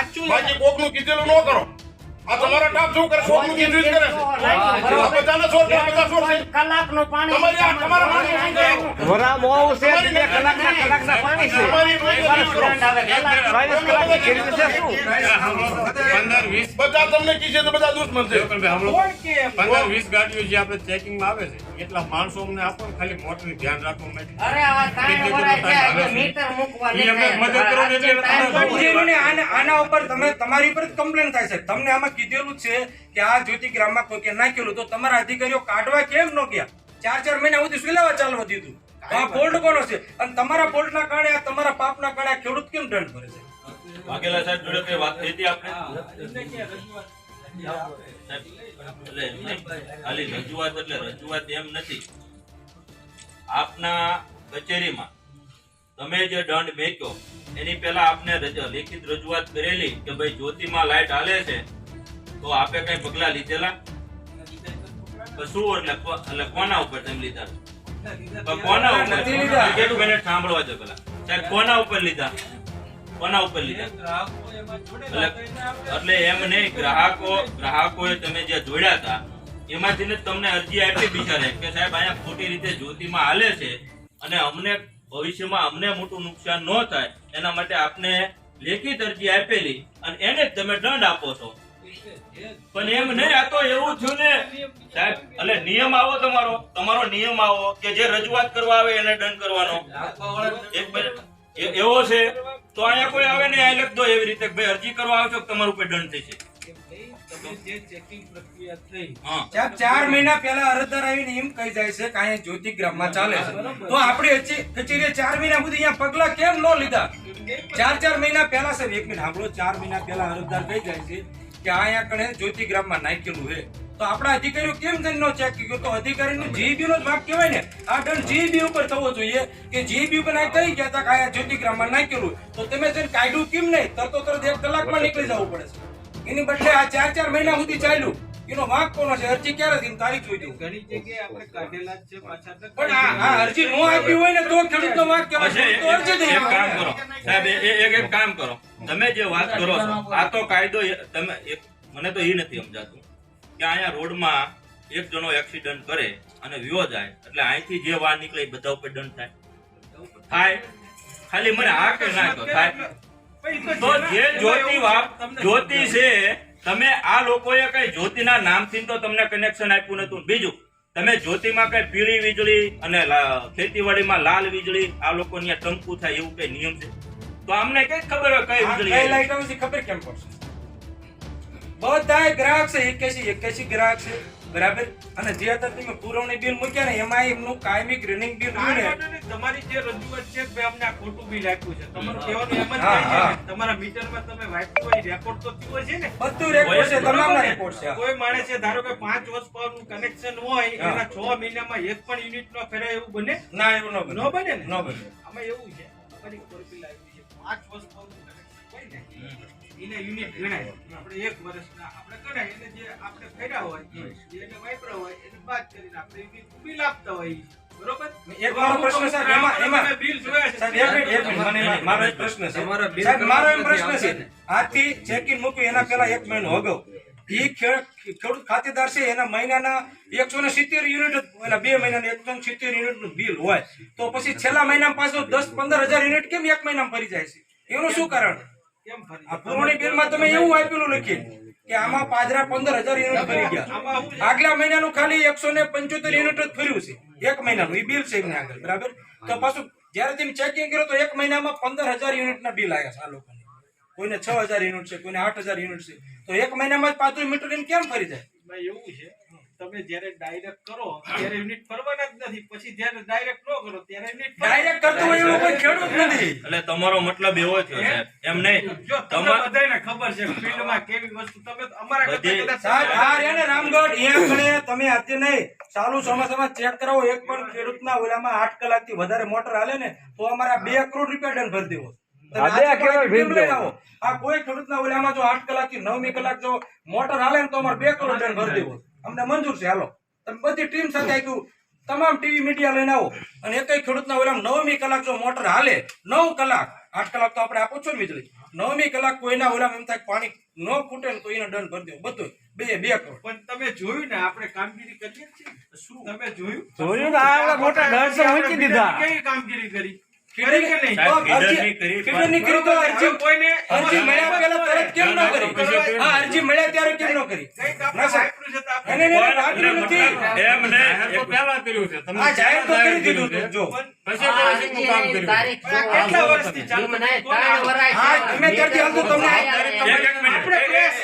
સાચું કોકનું કીધેલું ન કરો. આ તમારા કામ શું કરે? કોકનું કીધું કરે આ બધાને છોડ દે, બધા છોડ દે. કલાકનું પાણી તમારી આ તમારા માણસો શું વરા મોવું છે બે કલાકના કલાકના પાણી છે. તમારી રોજગારી કરો. ચોવીસ કલાકની ખેડી છે શું? પંદર વીસ. બધા તમને કીધે તો બધા દુશ્મન છે. કોણ કે પંદર વીસ ગાડીઓ જે આપણે ચેકિંગમાં આવે છે એટલા માણસો અમને આપો ખાલી મોટરનું ધ્યાન રાખવા માટે અરે આ ત્રણ વરાય છે, મીટર મૂકવા ઈ મદદ કરો એટલે આના આના ઉપર તમે તમારી ઉપર કમ્પ્લેન થાય છે. તમને આમાં કીધેલું છે કે આ જ્યોતિગ્રામમાં કોઈ કે નાખેલું તો તમારા અધિકારીઓ કાઢવા કેમ ન ગયા? ચાર ચાર મહિના સુધી શું લેવા ચાલવા દીધું? આ ફોલ્ટ કોનો છે? અને તમારા ફોલ્ટના કારણે આ તમારા પાપના કારણે ખેડૂત કેમ દંડ ભરે છે? વાઘેલા સાહેબ જોડે કઈ વાત થઈ હતી આપણે ખાલી રજૂઆત એટલે રજૂઆત એમ નથી. આપના કચેરીમાં તમે જે દંડ મેક્યો એની પહેલા આપને લેખિત રજૂઆત કરેલી કે ભાઈ જ્યોતિમાં લાઈટ હાલે છે તો આપે કઈ પગલા લીધેલા? શું એટલે એટલે કોના ઉપર તમે લીધા. કોના ઉપર? લીધા. કેટલું મિનિટ સાંભળવા દો પેલા. સાહેબ કોના ઉપર લીધા? કોના ઉપર લીધા? એટલે એમ નહીં ગ્રાહકો ગ્રાહકોએ તમે જે જોડ્યા હતા એમાંથી તમને અરજી આપી બિચારે. કે સાહેબ અહીંયા ખોટી રીતે જ્યોતિમાં હાલે છે અને અમને ભવિષ્યમાં અમને મોટું નુકસાન ન થાય એના માટે આપને લેખિત અરજી આપેલી અને એને જ તમે દંડ આપો છો. પણ એમ નહીં, આ તો એવું થયું ને. સાહેબ, એટલે નિયમ આવો તમારો. તમારો નિયમ આવો કે જે રજૂઆત કરવા આવે એને દંડ કરવાનો. એવો છે. તો અહીંયા કોઈ આવે ને, આ લખ દો એવી રીતે ભાઈ અરજી કરવા આવશો તમારું કોઈ દંડ થશે. આવીને એમ કહી જાય છે કે અહીંયા જ્યોતિગ્રામમાં ચાલે તો આપણી ચાર મહિના સુધી પગલા કેમ ન લીધા? ચાર ચાર મહિના પહેલા સાહેબ, એક મિનિટ સાંભળો, ચાર મહિના પહેલા અરજદાર કહી જાય છે કે અહીંયા કણે જ્યોતિગ્રામમાં નાખેલું છે. તો આપણા અધિકારીઓ કેમ કરીને નો ચેક કર્યો? તો અધિકારીનું જીબી નો જ ભાગ કહેવાય ને. આ દંડ જીબી ઉપર થવો જોઈએ કે જીબી ઉપર આ કહી ગયા હતા કે અહીંયા જ્યોતિગ્રામમાં નાખેલું તો તમે તેને કાઢ્યું કેમ નહીં? તરતો તરત એક કલાકમાં નીકળી જવું પડે છે. એની બદલે આ ચાર ચાર મહિના સુધી ચાલ્યું. એનો વાંક કોનો છે? અરજી ક્યારે થઈ તારીખ જોઈ દઉં ઘણી જગ્યાએ આપણે કાઢેલા જ છે પાછા પણ આ અરજી નો આપી હોય ને તો ખેડૂતનો વાંક કેવા છે તો અરજી દે એક કામ કરો. સાહેબ એક એક કામ કરો. તમે જે વાત કરો છો આ તો કાયદો તમે મને તો એ નથી સમજાતું કે અહીંયા રોડમાં એક જણો એક્સિડન્ટ કરે અને વિવો જાય. એટલે અહીંથી જે વાર નીકળે બધા ઉપર દંડ થાય. થાય. ખાલી મને આ કે ના થાય. તો જે જ્યોતિ વાપ જ્યોતિ છે તમે આ લોકોએ કઈ જ્યોતિના નામથી તો તમને કનેક્શન આપ્યું નતું. બીજું તમે જ્યોતિમાં કઈ પીળી વીજળી અને ખેતીવાડીમાં લાલ વીજળી આ લોકો ત્યાં ટંકુ થાય એવું કઈ નિયમ છે? તો અમને કઈ ખબર હોય કઈ વીજળી લાઈટ ખબર કેમ પડશે? બધા ગ્રાહક છે એકેસી એકેસી ગ્રાહક છે. બરાબર? અને જે અત્યારે તમે પુરવણી બિલ મૂક્યા ને એમાં એમનું કાયમી રનિંગ બિલ રહ્યું ને. તમારી જે રજૂઆત છે કે અમને આ ખોટું બિલ આપ્યું છે તમારું કહેવાનું એમ જ થાય છે. ને, તમારા મીટરમાં તમે વાંચ્યું હોય રેકોર્ડ તો થયો છે ને. બધું રેકોર્ડ છે તમામના રેકોર્ડ છે. કોઈ માણસે ધારો કે પાંચ વર્ષ પરનું કનેક્શન હોય. એના છ મહિનામાં એક પણ યુનિટ નો ફેરાય એવું બને? ના એવું ન બને. ન બને ને? ન બને. આમાં એવું છે અમારી કોઈ બિલ આવી છે પાંચ વર્ષ પરનું કનેક્શન ને એને યુનિટ ગણાય. આપણે એક વર્ષના આપણે ગણાય એને જે આપણે ફેર્યા હોય એને વાપર્યા હોય એને બાદ કરીને આપણે યુનિટ બિલ આપતા હોય બરોબર? એક મારો પ્રશ્ન સાહેબ એમાં એમાં બિલ જોયા છે. સાહેબ એક મિનિટ મને મારો એક પ્રશ્ન છે. સાહેબ મારો એમ પ્રશ્ન છે. આજથી ચેકિંગ મૂક્યું એના પહેલા એક મહિનો અગાઉ. ઈ ખેડૂત ખાતેદાર છે એના મહિનાના એકસો ને સિત્તેર યુનિટ એના બે મહિનાના એકસો ને સિત્તેર યુનિટનું બિલ હોય. તો પછી છેલ્લા મહિનામાં પાછું દસ પંદર હજાર યુનિટ કેમ એક મહિનામાં ભરી જાય છે? એનું શું કારણ? કેમ ફરી આ પુરવણી બિલમાં તમે એવું આપેલું લખી કે આમાં પાદરા પંદર હજાર યુનિટ ભરી ગયા. આમાં શું છે? આગલા મહિનાનું ખાલી એકસો ને પંચોતેર યુનિટ જ ફર્યું છે. એક મહિનાનું. એ બિલ છે એમને આગળ બરાબર? તો પાછું જ્યારે તમે ચેકિંગ કર્યો તો એક મહિનામાં પંદર હજાર યુનિટના બિલ આવ્યા છે આ લોકોને. કોઈને છ હજાર યુનિટ છે કોઈને આઠ હજાર યુનિટ છે. તો એક મહિનામાં જ પાછું મીટર એમ કેમ ફરી જાય? એવું છે તમે જ્યારે ડાયરેક્ટ કરો ત્યારે યુનિટ ફરવાના જ નથી. પછી જ્યારે ડાયરેક્ટ ન કરો ત્યારે યુનિટ ડાયરેક્ટ કરતો હોય એવો કોઈ ખેડૂત નથી. એટલે તમારો મતલબ એવો થયો સાહેબ. એમ નહીં. જો તમને બધાને ખબર છે ફિલ્ડમાં કેવી વસ્તુ. તમે અમારા કરતા કદાચ સાહેબ આ રે ને રામગઢ એ કણે તમે આજે નહીં ચાલુ ચોમાસામાં ચેક કરાવો એક પણ ખેડૂતના ઓલામાં આઠ કલાકથી વધારે મોટર હાલે ને તો અમારા બે કરોડ રૂપિયા દંડ ભરી દેવો. હા. આ કોઈ ખેડૂતના ઓલામાં જો આઠ કલાકથી નવમી કલાક જો મોટર હાલે ને તો અમારે બે કરોડ દંડ ભરી દેવો. અમને મંજૂર છે હાલો. તમે બધી ટીમ સાથે આપ્યું. તમામ ટીવી મીડિયા લઈને આવો. અને એક ખેડૂતના ઓલામાં નવમી કલાક જો મોટર હાલે નવ કલાક આઠ કલાક તો આપણે આપો છો ને વીજળી. નવમી કલાક કોઈના ઓલામાં એમ થાય પાણી ન ખૂટે ને તો એનો દંડ ભરી દેવો. બધું બે બે કરોડ. પણ તમે જોયું ને આપણે કામગીરી કરીએ છીએ. શું? તમે જોયું? જોયું ને આ મોટા દર્શન મૂકી દીધા. કેવી કામગીરી કરી? કરી કે નહીં? તો અરજી- કરી ફીડરની કરી તો અરજી કોઈને અરજી મળ્યા પહેલા તરત કેમ ન કરી? હા અરજી મળ્યા ત્યારે કેમ ન કરી? ના સાહેબ. તો નહીં, નહીં, નહીં, વાપર્યું નથી. એમ ને જાહેર પહેલા કર્યું છે. તમને આ જાહેર તો કરી દીધું છે. જો. પછી પ્રોસેસિંગનું કામ કર્યું તારીખ કેટલા વર્ષથી ચાલુ મને ત્રણ વરાય હા, તમે ત્યારથી હાલતું તમને એક એક મિનિટ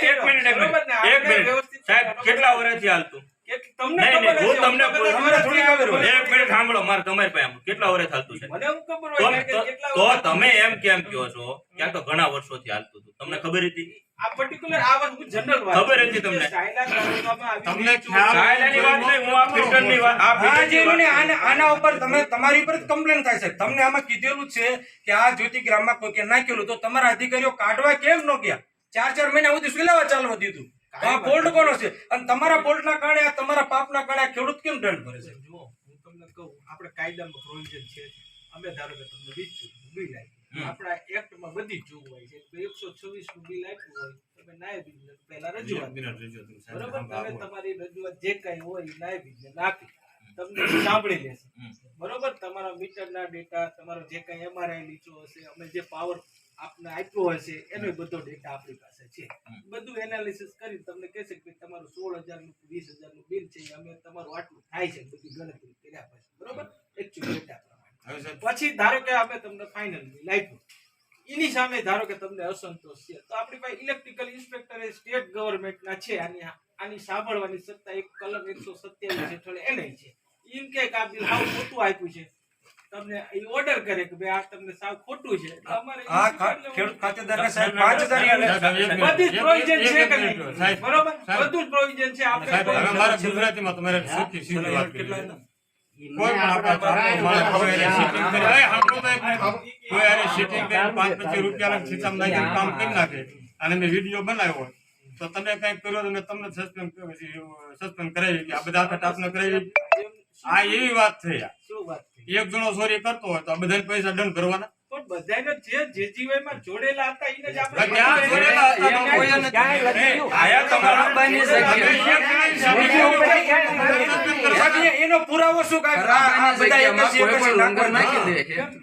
એક- મિનિટ એક મિનિટ. સાહેબ કેટલા વર્ષથી હાલતું? તમને ખબર હું તમને તમને થોડી ખબર હોય. એક મિનિટ સાંભળો મારે તમારી પાસે કેટલા વર્ષ હાલતું છે? મને ખબર હોય તો- કેટલા તો વર્ષ- તમે એમ કેમ કહો છો? ક્યાં તો ઘણા વર્ષોથી હાલતું હતું. તમને ખબર હતી? આ particular આ વાત હું general વાત ખબર હતી તમને? સાયલા તાલુકામાં આવી તમને સાયલાની વાત નહીં હું આ ફિલ્ટરની વાત આ ફિલ્ટરની જે વાત મને આને- આના ઉપર તમે તમારી ઉપર જ કમ્પ્લેન થાય છે. તમને આમાં કીધેલું જ છે કે આ જ્યોતિ ગ્રામમાં કોઈ કે નાખેલું તો તમારા અધિકારીઓ કાઢવા કેમ ન ગયા? ચાર ચાર મહિના સુધી સુલાવા ચાલવા દીધું? તો આ ફોલ્ટ કોનો છે? અને તમારા ફોલ્ટના કારણે તમારા પાપના કારણે ખેડૂત કેમ દંડ ભરે છે? જુઓ હું તમને કહું આપણે કાયદામાં પ્રોવિઝન છે. અમે ધારો કે તમને વીજ બિલ આપ્યું. આપણા એક્ટમાં બધી જ જોગવાઈ છે. કે એકસો છવ્વીસનું બિલ આપ્યું હોય તમે નાયબ ઇજનેર પહેલા રજૂઆત. બરોબર? તમે તમારી રજૂઆત જે કઈ હોય નાયબ ઇજનેર આપી. તમને સાંભળી લેશે. બરોબર? તમારા મીટરના ડેટા તમારો જે કઈ એમઆરઆઈ નીચો હશે અમે જે પાવર આપને આપ્યો હશે એનો બધો ડેટા આપણી પાસે છે. બધું એનાલિસિસ કરી તમને કહેશે કે તમારું સોળ હજારનું વીસ હજારનું બિલ છે અમે તમારું આટલું થાય છે બધી ગણતરી કર્યા પછી. બરોબર? એકચ્યુઅલ ડેટા પ્રમાણે. પછી ધારો કે અમે તમને ફાઇનલ બિલ આપ્યું. એની સામે ધારો કે તમને અસંતોષ છે તો આપણી પાસે ઇલેક્ટ્રિકલ ઇન્સ્પેક્ટર એ સ્ટેટ ગવર્મેન્ટના છે આની આની સાંભળવાની સત્તા એક કલમ એકસો સત્યાવીસ હેઠળ એને છે. એમ કે આ બિલ આવું ખોટું આપ્યું છે. તમને ઓર્ડર કરે કે ભાઈ આ તમને સાવ ખોટું છે. અમારે ઈ આ ખા- સ્વીકારવું ખેડૂત ખાતેદારને સાહેબ પાંચ. બધી પ્રોવિઝન છે કે નહીં? બરોબર? બધું પ્રોવિઝન છે. આપણે. ગુજરાતીમાં તમારે સીધી વાત કોઈ પણ આપણે કરી-. કોઈ પચીસ રૂપિયા ખિસ્સામાં નાખીને કામ કરી નાખે. અને મેં વીડિયો બનાવ્યો તો તમે કંઈક કર્યો તો મેં તમને સસ્પેન્ડ સસ્પેન્ડ કરાવી આ બધા કરાવી. આ એવી વાત થઈ શું વાત થઈ? એક જણો ચોરી કરતો હોય તો આ બધાને પૈસા દંડ કરવાના પણ બધાને જે JGY માં જોડેલા હતા એને જ આપણે ક્યાં જોડેલા હતા? કોઈ નથી. ક્યાંય લખી એ, આયા તમારા તમે એક એનો પુરાવો શું કાંઈ?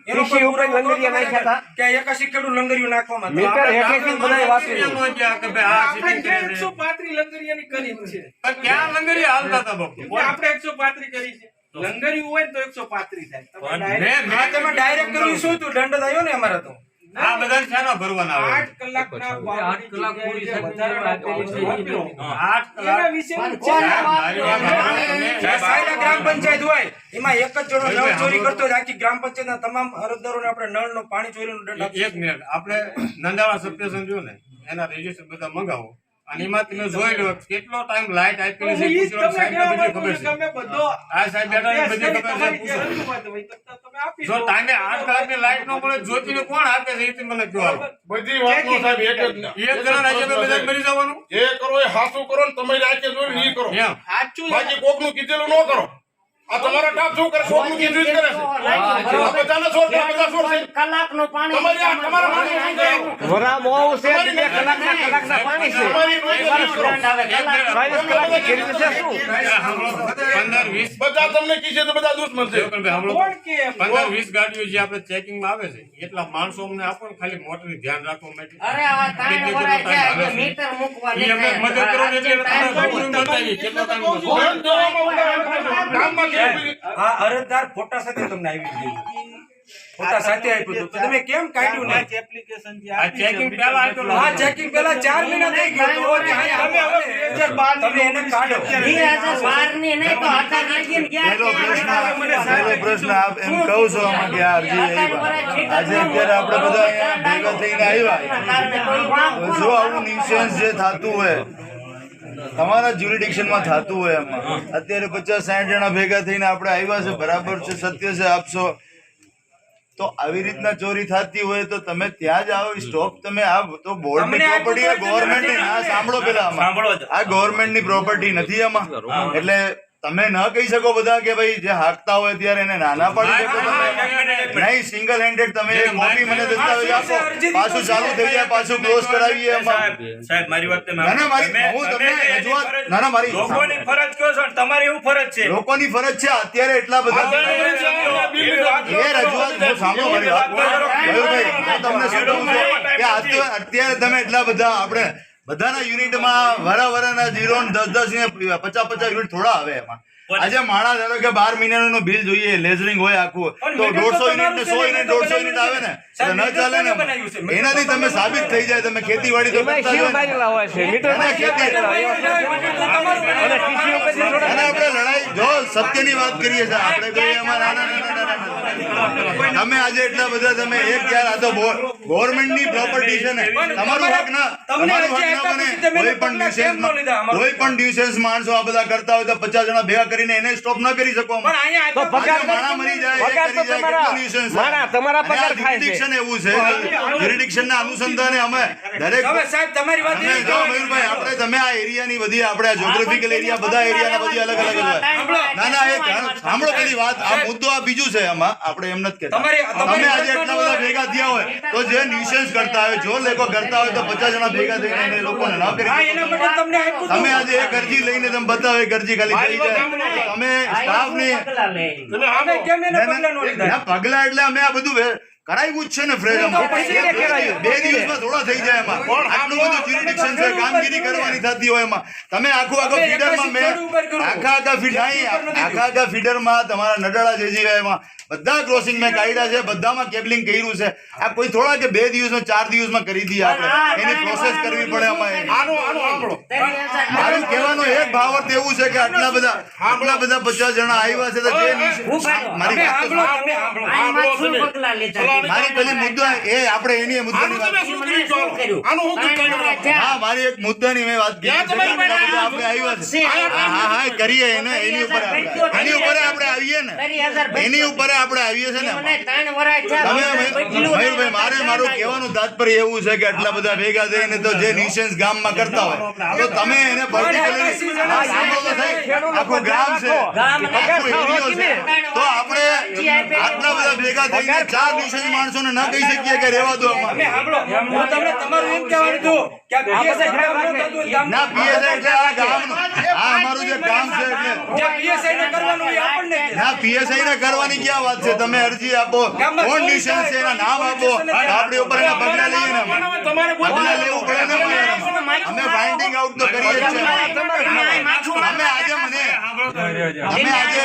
એનો ઉપર લંગરિયા નાખ્યા હતા. કે લંગરિયું નાખવામાં મીટર વાપરી કે ભાઈ આ લંગરિયાની કરી છે પણ ક્યાં લંગરી હાલતા હતા બાપુ આપણે એકસો પાંત્રીસ કરી છે હોય તો એકસો પાંત્રીસ થાય. તમે ડાયરેક્ટ કર્યું શું દંડ થયો ને અમારે તો? આ શાના ભરવાના આવે? આઠ. આઠ કલાક. ગ્રામ પંચાયત હોય એમાં એક જ જણો નળ ચોરી કરતો હોય આખી ગ્રામ પંચાયતના તમામ અરજદારોને આપણે નળનો પાણી ચોરીનો દંડ એક મિનિટ આપણે નંદાળા સભ્ય જો ને એના રજિસ્ટર બધા મંગાવો. અને એમાં તમે જોઈ લો કેટલો ટાઈમ લાઈટ આપેલી છે ગુજરાત તમને સાહેબને બધી ખબર છે. આ સાહેબ બેઠા છે, બધી ખબર છે. જે ટાઈમે આઠ કલાકની લાઈટ નો મળે જ્યોતિને કોણ આપે છે એ મને કહો બધી બધી વાતનો સાહેબ એક જ ના. એક જણા રાજ્ય બધા મરી જવાનું? જે કરો એ હાસું કરો ને તમે આંખે જોઈને ઈ કરો. સાચું બાકી કોકનું કીધેલું ન કરો. આ તમારા ટાપ શું કરે? કોકનું કીધું કરે છે? આ બધાને છોડ દો, બધા કલાક કલાકનું પાણી તમારી આ તમારા માણસો સમજાવો. વરા મોં છે કલાક ના કલાક ના પાણી છે. તમારી રોજ ઈ કરો. કલાક. ની ખેડી છે શું સાંભળો તો, પંદર વીસ. બધા તમને કીધે તો બધા દુશ્મન છે. પણ કોણ કે એમ? પંદર વીસ ગાડીઓ જે આપણે ચેકિંગમાં આવે છે એટલા માણસો અમને આપો ને ખાલી મોટરની ધ્યાન રાખવા માટે. અરે આ તાણ વરાય છે મીટર મૂકવા અમને મદદ કરો એટલે ટાઈમ તમને કેટલો ટાઈમ દેવામાં ઉડાડો. ગામમાં આ અરજદાર ફોટા સાથે તમને આવી ગયું. ફોટા સાથે આપ્યું હતું. તો તમે કેમ કાઢ્યું આ નહીં જે આ આપી પહેલા આપ્યું હા ચેકિંગ પહેલા 4 મહિના થઈ ગયું તો તમે હવે તમે 2012 તમે એને કાઢો. ઈ આજે બારની નહીં તો અઢાર લાગીને ગયા પહેલો પ્રશ્ન મને પહેલો પ્રશ્ન આપ એમ કહું છો આમાં કે આ અરજી આવી આજે અત્યારે આપણે બધા અહીંયા ભેગા થઈને આવ્યા. જો આવું નિશન્સ જે થતું હોય તમારા જ્યુરિડિક્શનમાં થતું હોય એમાં. અત્યારે પચાસ સાઠ જણા ભેગા થઈને આપણે આવ્યા છે બરાબર છે સત્ય છે આપશો તો આવી રીતના ચોરી થતી હોય તો તમે ત્યાં જ આવો સ્ટોપ તમે આ તો બોર્ડની તમને આપ્યું પ્રોપર્ટી ગવર્મેન્ટ આ સાંભળો પેલા આમાં. સાંભળો. આ ગવર્મેન્ટની પ્રોપર્ટી નથી આમાં. એટલે તમે ન કહી શકો બધા કે ભાઈ જે હાકતા હોય ત્યારે એને નાના પાડી શકો નહીં સિંગલ હેન્ડેડ તમે એક કોપી મને દસ્તાવેજ આપો. પાછું ચાલુ થઈ જાય પાછું ક્લોઝ કરાવીએ સાહેબ મારી વાત ના, ના, મારી- હું તમને રજૂઆત- ના, ના, મારી- લોકોની ફરજ કયો છો? તમારી એવું ફરજ છે? લોકોની ફરજ છે અત્યારે એટલા બધા એ રજૂઆત હું સાંભળો મારી વાત. મયુરભાઈ, હું તમને શું કહું છું કે અત્યારે તમે એટલા બધા આપણે બધાના યુનિટમાં વરા વરાના જીરો દસ દસ ને પચાસ પચાસ યુનિટ થોડા આવે એમાં. આજે માણસ ધારો કે બાર મહિનાનું બિલ જોઈએ લેઝરિંગ હોય આખું તો દોઢસો યુનિટ ને સો યુનિટ દોઢસો યુનિટ આવે ને ન ચાલે ને એનાથી તમે સાબિત થઈ જાય તમે ખેતીવાડી તો ને. અને આપણે લડાઈ જો સત્યની વાત કરીએ છીએ આપણે કોઈ અમારા ના ના ના ના ના ના. તમે આજે એટલા બધા તમે એક યાર આ તો ગવર્મેન્ટની પ્રોપર્ટી છે ને. તમારું હક ના તમારું હક ના બને. કોઈ પણ ન અમારું? કોઈ પણ ડિસેન્સ માણસો આ બધા કરતા હોય તો પચાસ જણા ભેગા કરીને એને સ્ટોપ ન કરી શકો પણ અહીંયા તો પગાર માણા મરી જાય પગાર તો તમારા- માણા, તમારા આ પગાર ખાય છે. jurisdiction એવું છે. jurisdiction ના અનુસંધાને અમે દરેક હવે સાહેબ તમારી વાત નહીં જો મયુરભાઈ આપણે તમે આ એરિયાની બધી આપણે આ જોગ્રાફિકલ એરિયા બધા એરિયાના બધી અલગ અલગ હોય ના ના એ સાંભળો પેલી વાત. આ મુદ્દો આ બીજું છે આમાં આપણે એમ નથી કહેતા. તમે આજે એટલા બધા ભેગા થયા હોય તો જે ન્યુસન્સ કરતા હોય જો લોકો કરતા હોય તો પચાસ જણા ભેગા થઈને લોકોને ન કરી હા તમે. આજે એક અરજી લઈને તમે બતાવો અરજી ખાલી તમે અમે કેમ એને ના, પગલાં લીધા? ના, એટલે અમે આ બધું કરાવ્યું જ છે ને ફ્રેશ તો પછી એને કરાવ્યું. બે દિવસમાં થોડા થઈ જાય એમાં. આટલું બધું jurisdiction છે કામગીરી કરવાની થતી હોય એમાં. તમે આખું આખો ફીડરમાં મેં. આખા આખા આખા આખા ફીડરમાં તમારા નડાળા જઈ જાય એમાં. બધા ક્રોસિંગ મેં કાઢ્યા છે બધામાં કેબલિંગ કર્યું છે. આ કોઈ થોડા કે બે દિવસમાં ચાર દિવસમાં કરી દઈએ આપણે. એની પ્રોસેસ કરવી પડે અમારે. આનું આનું સાંભળો. મારું કહેવાનો એક ભાવાર્થ એવું છે કે આટલા બધા આટલા બધા પચાસ જણા આવ્યા છે તો જે મારી. મારી પેલી મુદ્દો એ આપણે એની મુદ્દાની વાત હું મારી એક મુદ્દાની મેં વાત કરી આપણે આવ્યા છે. હા હા હા કરીએ એને એની ઉપર એની ઉપર આપણે આવીએ ને. એની ઉપર આપણે આવીએ છે ને તમે મારે મારું કહેવાનું તાત્પર્ય એવું છે કે આટલા બધા ભેગા થઈને તો જે નિશેન્સ ગામમાં કરતા હોય તો તમે એને. આખું ગામ છે. આખો એરિયો છે. તો આપણે આટલા બધા ભેગા થઈને ચાર માણસો માણસોને ન કહી શકીએ કે રહેવા દો અમારે હું તમને તમારું એમ કહેવાનું હતું કરવાનું ક્યાં વાત છે? તમે અરજી આપો. કોણ ચોરી છે એના નામ આપો. આપણી ઉપર એના પગલા લઈએ ને અમે. લેવું પડે ને અમે ફાઇન્ડિંગ આઉટ તો કરીએ છીએ. અમે આજે મને અમે આજે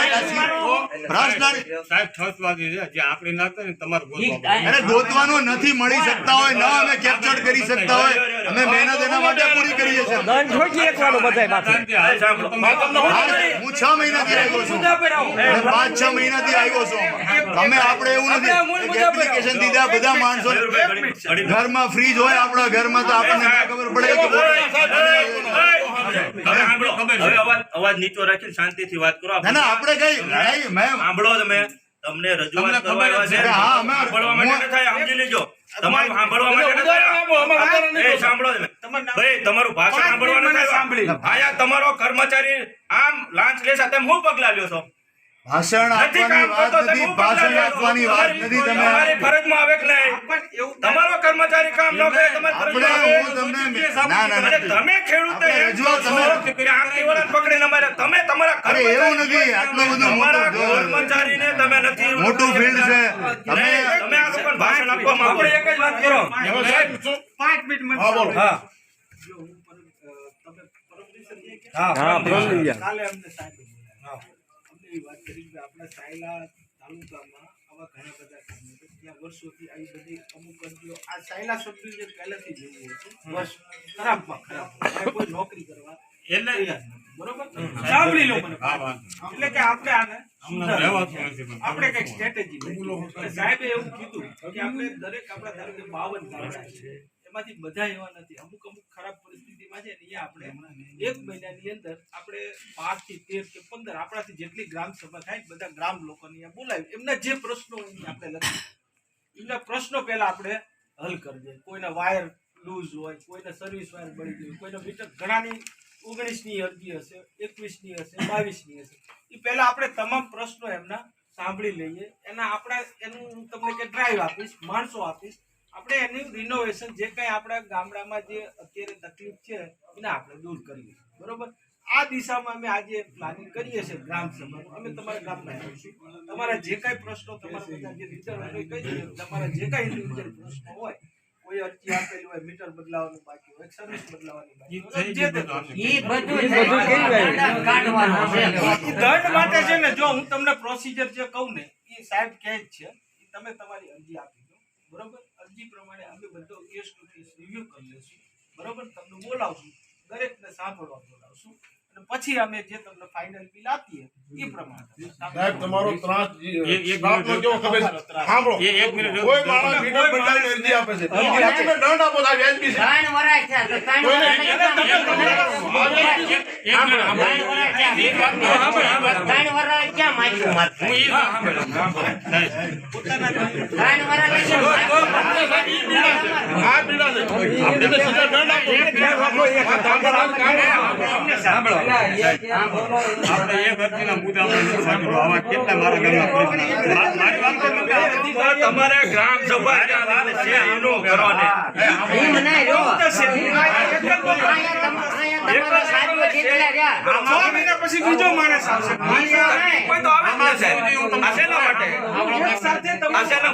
ભ્રષ્ટાચારી સાહેબ ઠસવાદી છે. જે આપણે ના ને તમારે ગોતવાનું નથી મળી શકતા હોય ન અમે કેપ્ચર કરી શકતા હોય. અમે મહેનત એના માટે પૂરી કરીએ છીએ દંડ ઠોકી એકવાનો બધાય હાલ, હું છ મહિનાથી આવ્યો છું. પાંચ છ મહિનાથી આવ્યો છું તમે આપણે એવું નથી એપ્લિકેશન દીધા બધા માણસો ઘરમાં ફ્રીજ હોય આપણા ઘરમાં તો આપણને ખબર પડે અવાજ અવાજ નીચો રાખીને શાંતિથી વાત કરો ના આપણે કઈ લડાઈ મેં સાંભળો તમે તમને રજૂઆત કરવા છે. હા, અમે- સાંભળવા માટે થાય સમજી લેજો તમારું સાંભળવા માટે સાંભળો ભાઈ તમારું ભાષણ પાંચ સાંભળવા મિનિટ નથી મને સાંભળી. આયા તમારો કર્મચારી આમ લાંચ લેશે તેમ હું પગલા લ્યો છો? ભાષણ આપવાની વાત નથી ભાષણ આપવાની વાત નથી તમારી તમે ફરજમાં આવે કે નહીં? તમારો કર્મચારી કામ ન કરે તમારી આપણે ફરજમાં હું તમને ના ના તમે ખેડૂતો રજૂઆત છો કે આંગળીવાળાને પકડીને અમારે તમે તમારા અરે એવું નથી આટલો બધો મોટો કર્મચારીને તમે નથી મોટું ફિલ્ડ છે. તમે તમે આ લોકોને ભાષણ આપવા માંગો એક જ વાત કરો. 5 મિનિટ મને હા, બોલો. હા. હા હું પર- પરમ દિવસે હા હા પ્રમદીપ. પ્રમદીપ. કાલે અમને સાહેબે. અમને વાત કરી કે આપણા સાયલા તાલુકામાં આવા ઘણા બધા કામો છે. ત્યાં વર્ષોથી આવી બધી અમુક અરજીઓ આ સાયલા શબ્દ જે પહેલેથી જ એવું હતું બસ ખરાબમાં ખરાબ કોઈ નોકરી કરવા એટલે બરોબર? સાંભળી લો મને એટલે કે આપણે આને. આપણે કંઈક સ્ટ્રેટેજી સાહેબે એવું કીધું કે આપણે દરેક આપણા ધારો કે બાવન ગામડા છે. એમાંથી બધા એવા નથી. અમુક અમુક ખરાબ પરિસ્થિતિમાં છે ને આપણે એક મહિનાની અંદર આપણે બારથી તેર કે પંદર આપણાથી જેટલી ગ્રામ સભા થાય બધા ગ્રામ લોકોને અહીંયા બોલાવી. એમના જે પ્રશ્નો આપણે લખી એમના પ્રશ્નો પહેલા આપણે હલ કરી દઈએ. કોઈના વાયર લૂઝ હોય, કોઈને સર્વિસ વાયર બળી ગયું કોઈનો મીટર ઘણાની ઓગણીસની અરજી હશે, એકવીસની હશે, બાવીસની હશે. એ પહેલા આપણે તમામ પ્રશ્નો એમના સાંભળી લઈએ. એના આપણા એનું હું તમને કે ડ્રાઈવ આપીશ, માણસો આપીશ. આપણે એનું રિનોવેશન જે કંઈ આપણા ગામડામાં જે અત્યારે તકલીફ છે એને આપણે દૂર કરીએ. બરોબર? આ દિશામાં અમે આજે પ્લાનિંગ કરીએ છીએ ગ્રામ સભાનું. અમે તમારા ગામમાં આવીશું તમારા જે કાંઈ પ્રશ્નો તમારા બધા જે રિઝર્વ હોય એ કહી દેજો તમારા જે કાંઈ ઇન્ડિવિજ્યુઅલ પ્રશ્નો હોય કોઈ અરજી આપેલી હોય મીટર બદલાવાનું બાકી હોય સર્વિસ બદલાવાની બાકી જે બધું દંડ છે. માટે છે ને જો હું તમને પ્રોસિજર જે કહું ને એ સાહેબ કહે જ છે તમે તમારી અરજી આપી દો. બરોબર? અરજી પ્રમાણે અમે બધો કેસ ટુ કેસ રિવ્યુ કરી લઈશું. બરોબર? તમને બોલાવશું. દરેકને સાંભળવા બોલાવશું. પછી અમે જે તમને ફાઇનલ બિલ આપીએ એ પ્રમાણે સાહેબ તમારો ત્રાસ એક- એક બાપનો મિનિટ કેવો ખબર છે? સાંભળો. એ એક મિનિટ કોઈ માણસ મીટર બદલાવીને અરજી આપે છે. તો એને તમે દંડ આપો સાહેબ વ્યાજબી છે. ત્રણ વરાય છે તો ત્રણ કોઈને વરાય એને તમે ક્યાં તમે એક મિનિટ ત્રણ વરાય ક્યાં? એક વાત તો સાંભળો. ત્રણ વરાય ક્યાં માગ્યું મારે? હું ઈ સાહેબ, ત્રણ વરાય લઈ આ પીડા છે. એને સીધા દંડ આપો. આપણે એક અરજીના મુદ્દામાં નથી. આવા કેટલા મારા ગામના. મારી વાત તો તમારે ગ્રામ સભા છે પછી બીજો માણસ આવશે કોઈ તો આવે. આ માટે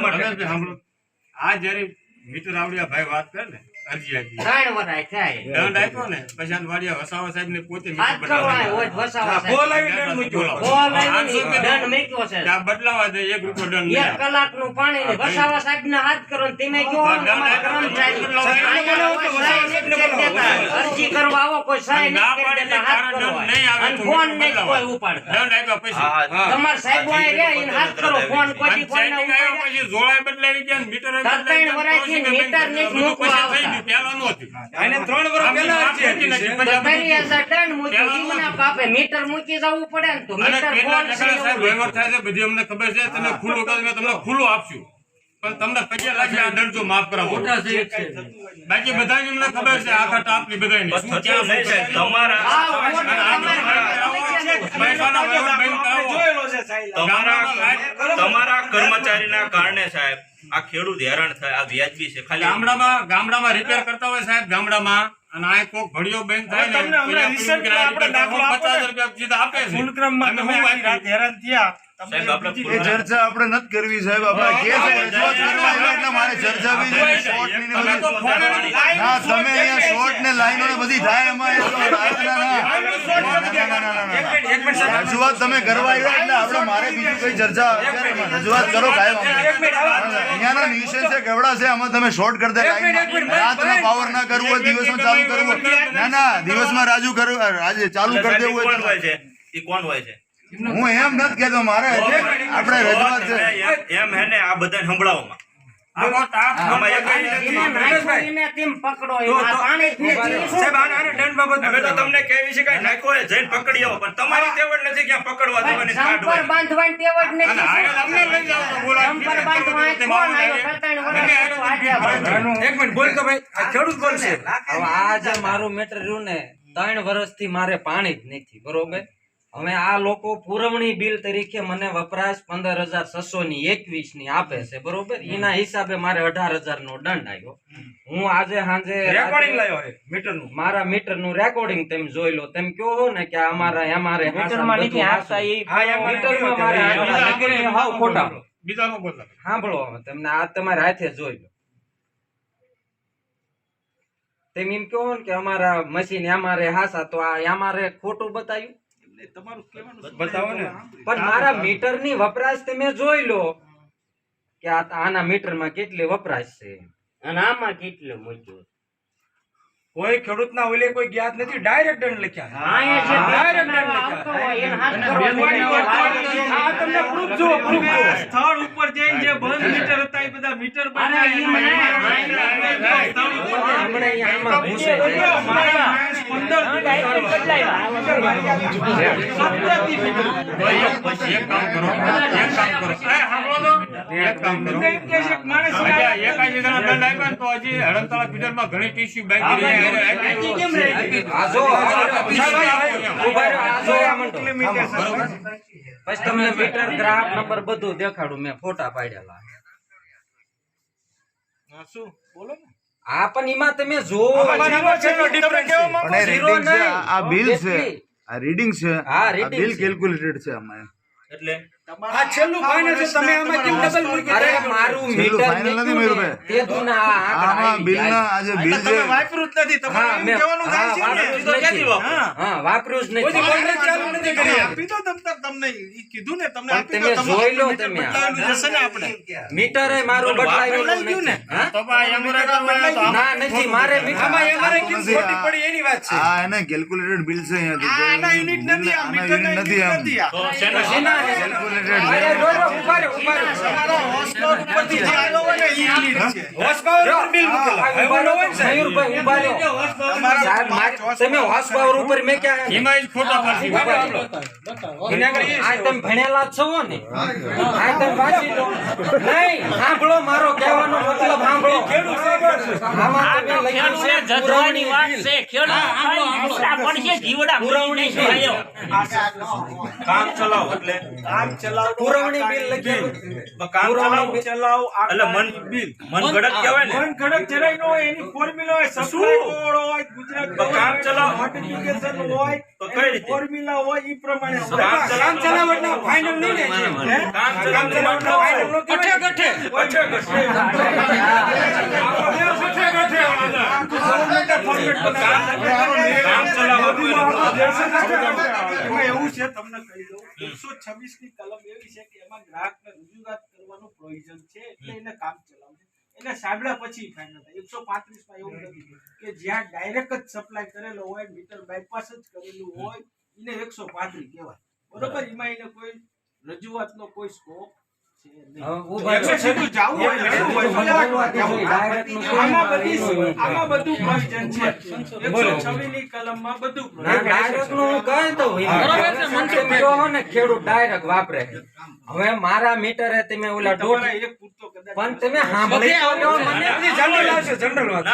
માટે જ્યારે મીટર આવડિયા ભાઈ વાત કરે ને અરજી આપી ત્રણ વરાય થાય. દંડ આપ્યો ને પછી વાડિયા વસાવા સાહેબ ને પોતે હોય સાહેબ. બોલાવી દંડ મૂક્યો બોલ આવીને આઠસો રૂપિયા દંડ મૂક્યો છે. આ બદલાવા દે એક રૂપિયો દંડ એક કલાકનું પાણી ને વસાવા સાહેબને હાથ કરો ને તમે ને તમારા દેતા. અરજી કરવા આવો કોઈ સહાય ના પાડે હાથ કરો. દંડ નહીં આવે અને ફોન મીટર કોઈ ઉપાડતા. દંડ આપ્યા પછી હા. સાહેબ વાંહે રહ્યા, એને હાથ કરો ફોન કોઈ ફોન ના ચેકિંગ પછી જોડાય બદલાવી ગયા મીટર ત્રણ ત્રણ મીટર ને મૂકવા મીટર મૂકી જવું પડે ને તો મીટર કેટલા ફોન છે ટકા સાહેબ એવું. વ્યવહાર થાય છે બધી અમને ખબર છે તમે ખુલ્લું તમને ખુલ્લું આપશું. પણ તમને પૈસા લાગે આ દંડ જો માફ કરાવો. બાકી બધાને અમને ખબર છે આખા ટાપની બધાને શું ક્યાં તમારા કર્મચારી બંધ છે. તમારા તમારા કર્મચારીના કારણે સાહેબ આ ખેડૂત હેરાન થાય આ વ્યાજબી છે. ખાલી ગામડામાં ગામડામાં રિપેર કરતા હોય સાહેબ ગામડામાં. અને આ કોક ભડિયો બેન થાય ને આપણે માં આપણે દાખલો આપો પચાસ ને. રૂપિયા સીધા આપે છે. ફૂલક્રમમાં તમે આખી રાત હેરાન થયા. સાહેબ આપણે ચર્ચા આપણે નથી કરવી સાહેબ. આપણે કે રજૂઆત કરવા આવ્યા એટલે મારે ચર્ચા બી છે શોર્ટની તમે ના અહીંયા શોર્ટ ને લાઈનો ને બધી થાય એમાં. રજૂઆત તમે કરવા આવ્યા એટલે આપણે મારે બીજું કઈ ચર્ચા રજૂઆત કરો સાહેબ અમે. એક મિનિટ, અહીંયાના નિષેધ છે ગવડા છે આમાં તમે શોર્ટ કરી દે રાતના પાવર ના કરવું હોય દિવસમાં ચાલુ કરવું. હોય. ના ના દિવસમાં રાજુ કરવું રાજે ચાલુ કરી દેવું હોય કોણ હોય છે? હું એમ નથી કેતો મારે આપણે રજૂઆત છે. એમ- હેને ને આ બધાને સંભળાવવામાં. વર્ષ આ ખેડૂત બોલશે આ જે મારું મેટર રહ્યું ને ત્રણ વર્ષથી મારે પાણી જ નથી બરોબર? હવે આ લોકો પુરવણી બિલ તરીકે મને વપરાશ પંદર હજાર છસો ની એકવીસની આપે છે બરોબર? એના હિસાબે મારે અઢાર હજાર નો દંડ આવ્યો. હું આજે સાંજે રેકોર્ડિંગ લાવ્યો મીટરનું મારા મીટરનું રેકોર્ડિંગ તમે જોઈ લો. તેમ કયો હો ને કે અમારા અમારે નથી આપતા મારે હાવ ખોટા. બોલા સાંભળો હવે તમને આ તમારે હાથે જોઈ લો. તેમ એમ કહો ને કે અમારા મશીન અમારે હાસા તો આ અમારે ખોટું બતાવ્યું તમારું કહેવાનું બતાવો પણ મારા મીટર વપરાશ તમે જોઈ લો કે આના મીટરમાં કેટલી વપરાશ છે અને આમાં કેટલું મૂક્યું. કોઈ ખેડૂતના ઓલે કોઈ જ્ઞાત નથી ડાયરેક્ટ દંડ લખ્યા. તમને proof સ્થળ ઉપર જઈને જે બંધ મીટર હતા એ બધા મીટર પંદર પછી ઘણી ટીસ્યુ. પછી તમને મીટર ગ્રાહક નંબર બધું દેખાડું મેં ફોટા પાડેલા શું બોલો ને આ પણ એમાં તમે જોવો છે આ બિલ છે. આ રીડિંગ છે. આ બિલ છે. કેલ્ક્યુલેટેડ છે આમાં. એટલે? આ છેલ્લું ફાઇનલ છે તમે આમાં કેમ ડબલ મૂકી અરે મારું મીટર final નથી નીકળ્યું મેરુભાઈ. તે દુના આ આમાં બિલ ના જાય. આ જે બિલ વાપરું જ નથી. તમારે હા, એમ મેં- કહેવાનું થાય છે ને. તો ક્યાંથી નથી. હા, વાપર્યું જ કોઈ કોન્ટ્રાક્ટ ચાલુ નથી કરી. આપી દો તમ તમને. કીધું ને તમને પણ આપી તમે જોઈ લો તમે જશે ને આપણે. મીટર એ મારું બદલાયું ને? તો ભાઈ એમ તો ભાઈ તો આમ ના નથી. મારે મીઠામાં આમાં કેમ ખોટી પડી એની વાત છે? એને કેલ્ક્યુલેટેડ બિલ છે અહીંયાથી આ આના યુનિટ નથી આ આના નથી નથી આ. અરે, છે છે તમે હોર્સ પાવર ઉપર મેં ક્યાં હિમાયત આગળ એ- આ તમે ભણેલા છો ને આ તમે વાંચી લો નહીં સાંભળો મારો કહેવાનો મતલબ સાંભળો આમાં તમે લખ્યું છે પુરવણી બિલ. પુરવણી બિલ. કામ ચલાવ એટલે કામ ચલાવો પુરવણી બિલ લખ્યું કામ ચલાવો પુરવણી એટલે મન મન ગડત કહેવાય ને મન ઘડક જરાય ન એની ફોર્મ્યુલા હોય સપ્લાય કોડ હોય ગુજરાત કામ ચલાવો. નોટિફિકેશન હોય તો કઈ રીતે? ફોર્મ્યુલા હોય ઈ પ્રમાણે કામ કામ ચલાવ એટલે ફાઇનલ નહીં ને કામ ચલાવ એટલે ફાઇનલ નો કઠે કઠે કામ ચલાવવાનું એમાં એવું છે તમને કહી દઉં. એકસો છવ્વીસની કલમ એવી છે કે એમાં ગ્રાહકને રજૂઆત કરવાનું પ્રોવિઝન છે એટલે એને કામ ચલાવશે એને સાંભળ્યા પછી ફાઇનલ થાય. એકસો પાંત્રીસમાં એવું નથી કે જ્યાં ડાયરેક્ટ જ સપ્લાય કરેલો હોય મીટર બાયપાસ જ કરેલું હોય એને એકસો પાંત્રીસ કહેવાય. બરોબર? એમાં એને કોઈ રજૂઆતનો કોઈ સ્કોપ હવે મારા મીટરે તમે ઓલા દોઢ પણ તમે સાંભળી જનરલ વાત.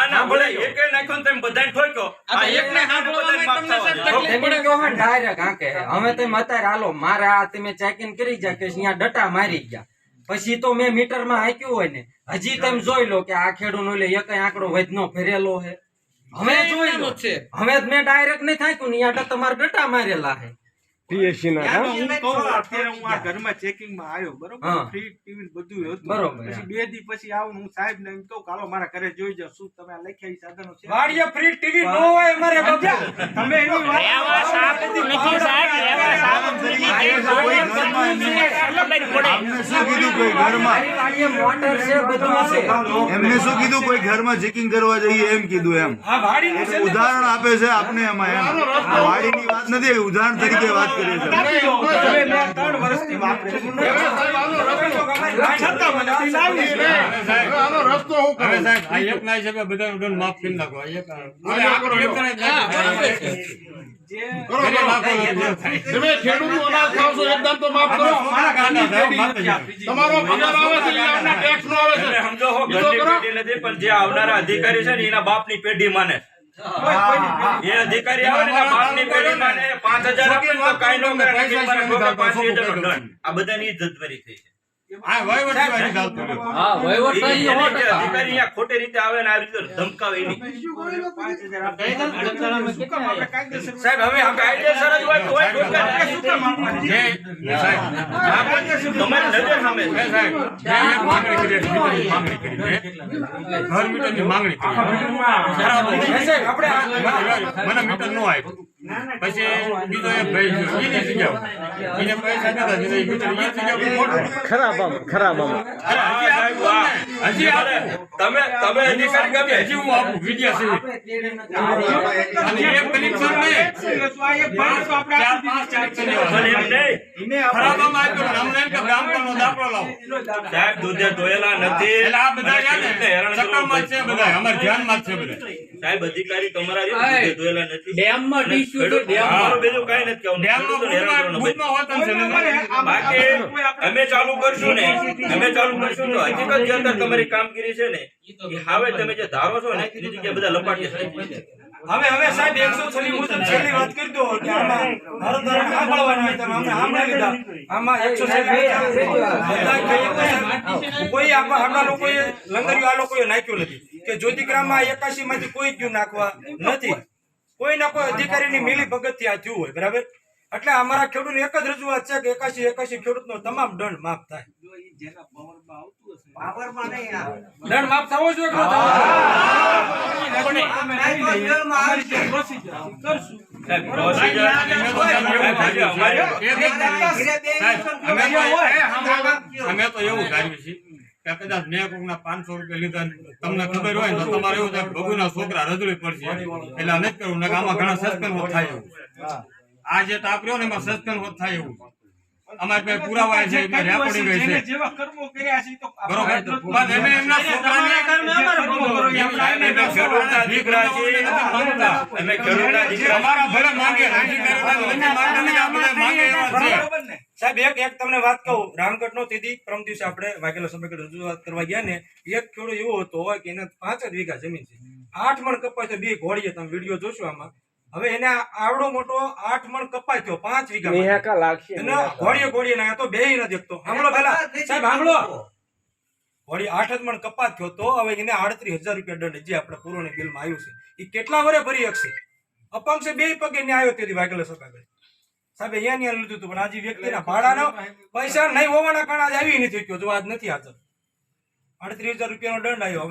ડાયરેક્ટ હાંકે હવે તમે અત્યારે હાલો મારા આ તમે ચેકિંગ કરી જા કે અહીંયા ડટા મારી ગયા. પછી તો મેં મીટરમાં આંક્યું હોય ને હજી તમે જોઈ લો કે આ ખેડૂત નો એક આંકડો વધનો ફેરેલો છે. હવે જોઈ લો. હવે મેં ડાયરેક્ટ નહીં થાક્યું ને આટા તમારે ડટા મારેલા છે યાર, હું? કહું, અત્યારે હું આ ઘરમાં ચેકિંગમાં માં આવ્યો, બરોબર? ફ્રી ટીવી બધું હતું. બરોબર, પછી બે દી પછી આવું હું સાહેબ ને એમ કહું કાલો મારા ઘરે જોઈ જાઓ શું તમે આ લખ્યા સાધનો છે. વાડીએ ફ્રી ટીવી નો હોય અમારે બાપા તમે એની વાત એમને શું કીધું કોઈ ઘરમાં? મારી મોટર છે બધું છે. એમને શું કીધું કોઈ ઘરમાં ચેકિંગ કરવા જઈએ એમ કીધું એમ. ને ઉદાહરણ આપે છે આપને એમાં એમ. વાડીની વાત નથી ઉદાહરણ તરીકે વાત કરીએ છીએ મેં ત્રણ વર્ષથી આવ્યું છે. આનો રસ્તો હું હવે સાહેબ આ એક ના હિસાબે બધાનું દંડ માફ કરી નાખો. આ એક એને છો. ટેક્સ નો આવે તમે છે સમજો હો બીજો ઘરની કરો. પેઢી નથી પણ જે આવનારા અધિકારી છે ને એના બાપની પેઢી માને. એ અધિકારી આવે ને બાપની પેઢી પાંચ હજાર આપે તો કાંઈ ન કરે પાંચ હજાર આ બધાની ઇજ્જતભરી થઈ છે. ખોટી રીતે આવે ને આ રીતે ધમકાવે સાહેબ હવે કાયદેસર જ હોય માંગણી કરી હતી, મીટરની માંગણી કરી મેં. ઘર મીટરની માંગણી કરી ખરાબ હોય. મને મીટર નો આપ્યું. પછી બીજો એક ભાઈ ગયો એની જગ્યા એને પૈસા નતા દીધા એ એ ખરાબ આમ ખરાબ આમ. હજી. તમે તમે અધિકારી ગમે હજી હું આપું. વિદ્યા સિવિલ અને એક તો તો આપણે ચાર પાંચ આપણે- ખરાબામાં આપ્યું ને કે બ્રાહ્મણનો દાખલો લાવો. સાહેબ દૂધે ધોયેલા નથી. એટલે આ બધા યાદ કરવું છે બધા અમારા ધ્યાનમાં છે બધા સાહેબ અધિકારી તમારા જે દૂધે ધોયેલા નથી. ડેમમાં ડીસ્યુ ખેડૂત- ડેમમાં. બીજું કાઈ નથી કેવું ડેમમાં ભૂતમાં હોતન છે ને બાકી અમે ચાલુ કરશું ને. અમે ચાલુ કરશું તો હકીકત જે અંદર તમારી કામગીરી છે ને એ હવે તમે જે ધારો છો ને એની જગ્યાએ બધા લંબાટી હવે હવે સાહેબ એકસો છની મુજબ છેલ્લી વાત કરી દો કે આમાં હળદર સાંભળવાના હોય તમે અમે સાંભળી લીધા. આમાં એકસો કોઈ આપણા લોકોએ લંગરિયું આ લોકોએ નાખ્યું નથી. કે જ્યોતિગ્રામમાં એકાશી માંથી કોઈ ક્યુ નાખવા નથી. કોઈ ના કોઈ અધિકારીની મિલી ભગતથી આ થયું હોય બરાબર? એટલે અમારા ખેડૂત એક જ રજૂઆત છે કે એકાશી એકાશી ખેડૂતનો તમામ દંડ માફ થાય. દંડ માફ થવો જોઈએ અમે તો એ- અમે તો એવું ધાર્યું છે કે કદાચ મેં કોકના પાંચસો રૂપિયા લીધા તમને ખબર હોય તો તમારે એવું થાય કે છોકરા રજળી પડશે એટલે નથી કરવું આમાં ઘણા સસ્પેન્ડ થાય એવું. આ જે તાપ રહ્યો ને એમાં સસ્પેન્ડ થાય એવું. અમારે પાસે પુરાવા છે એમાં રેકોર્ડિંગ હોય છે જેવા કર્મો કર્યા છે તો બરોબર. પણ એમે એમના છોકરાને સાહેબ, અમે ખેડૂતના દીકરા છીએ. અમે ખેડૂતના દીકરા અમારા ભલે માંગે અધિકારી નથી માંગતા ને આ માંગે એવા છે સાહેબ એક એક તમને વાત કહું. રામગઢ નો તેથી પરમ દિવસે આપણે વાઘેલો સમયગઢ રજૂઆત કરવા ગયા ને એક ખેડૂત એવો હતો કે એને પાંચ જ વીઘા જમીન છે. આઠ મણ કપાય તો બે ઘોડીએ તમે વીડિયો જોશો આમાં. હવે એને આવડો મોટો આઠ મણ કપાય થયો પાંચ વીઘા એને ઘોડીએ ઘોડીએ ના તો બે ન દેખતો સાંભળો પેલા. સાહેબ સાંભળો ઘોડી આઠ જ મણ કપાત થયો તો હવે એને આડત્રીસ હજાર રૂપિયા દંડ જે આપણે પૂર્વની બિલમાં આવ્યું છે એ કેટલા વરે ભરી શકશે અપંગ બે પગે ને આવ્યો તેથી વાઘેલા સભ્ય સાહેબ અહીંયા ને અહીંયા લીધું હતું પણ આજે વ્યક્તિના ભાડાનો પૈસા નહીં હોવાના કારણે આજે આવી નથી ગયો જો આજ નથી હાજર. અડત્રીસ હજાર રૂપિયાનો દંડ આવ્યો.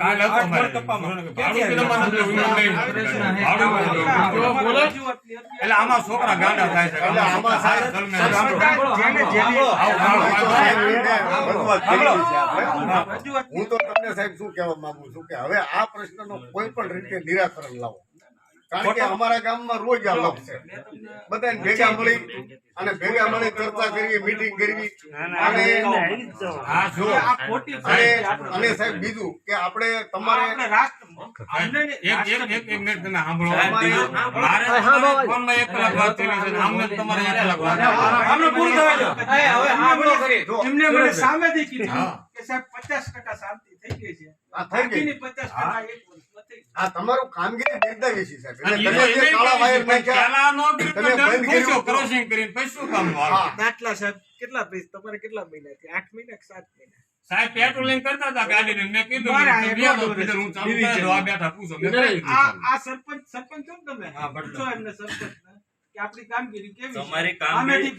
એટલે આમાં છોકરા ગાંડા થાય છે આમાં સાહેબ- હું તો તમને સાહેબ શું કહેવા માંગુ છું કે હવે આ પ્રશ્નનો કોઈ પણ રીતે નિરાકરણ લાવો કારણ કે અમારા ગામમાં રોજ આ લપ છે બધાને ભેગા મળી અને ભેગા મળી ચર્ચા કરવી મીટિંગ કરવી અને હા જો. આ ખોટી અને અને સાહેબ બીજું કે આપણે તમારે સામેથી કીધું કે સાહેબ પચાસ ટકા શાંતિ થઈ ગઈ છે. આ થઈ ગઈ. બાકીની પચાસ ટકા એક ગઈ. આ તમારું કામગીરી બિરદાવી છે સાહેબ. અને એટલે ઈ તો તમે કાળા વાયર નાખ્યા નો તમે બંધ ક્રોસિંગ કરીને પછી શું કામ વાળું? હા. સાહેબ કેટલા પૈસા? તમારે કેટલા મહિના આઠ મહિના કે સાત મહિના? સાહેબ પેટ્રોલિંગ કરતા હતા ગાડીને. મેં કીધું હું ચાલુ આ બેઠા પૂછો. મેં કહી દીધું આ આ સરપંચ સરપંચ છો તમે? હા. પૂછો એમને સરપંચ કે આપણી કામગીરી કેવી છે? તમારી કામગીરી- આમેથી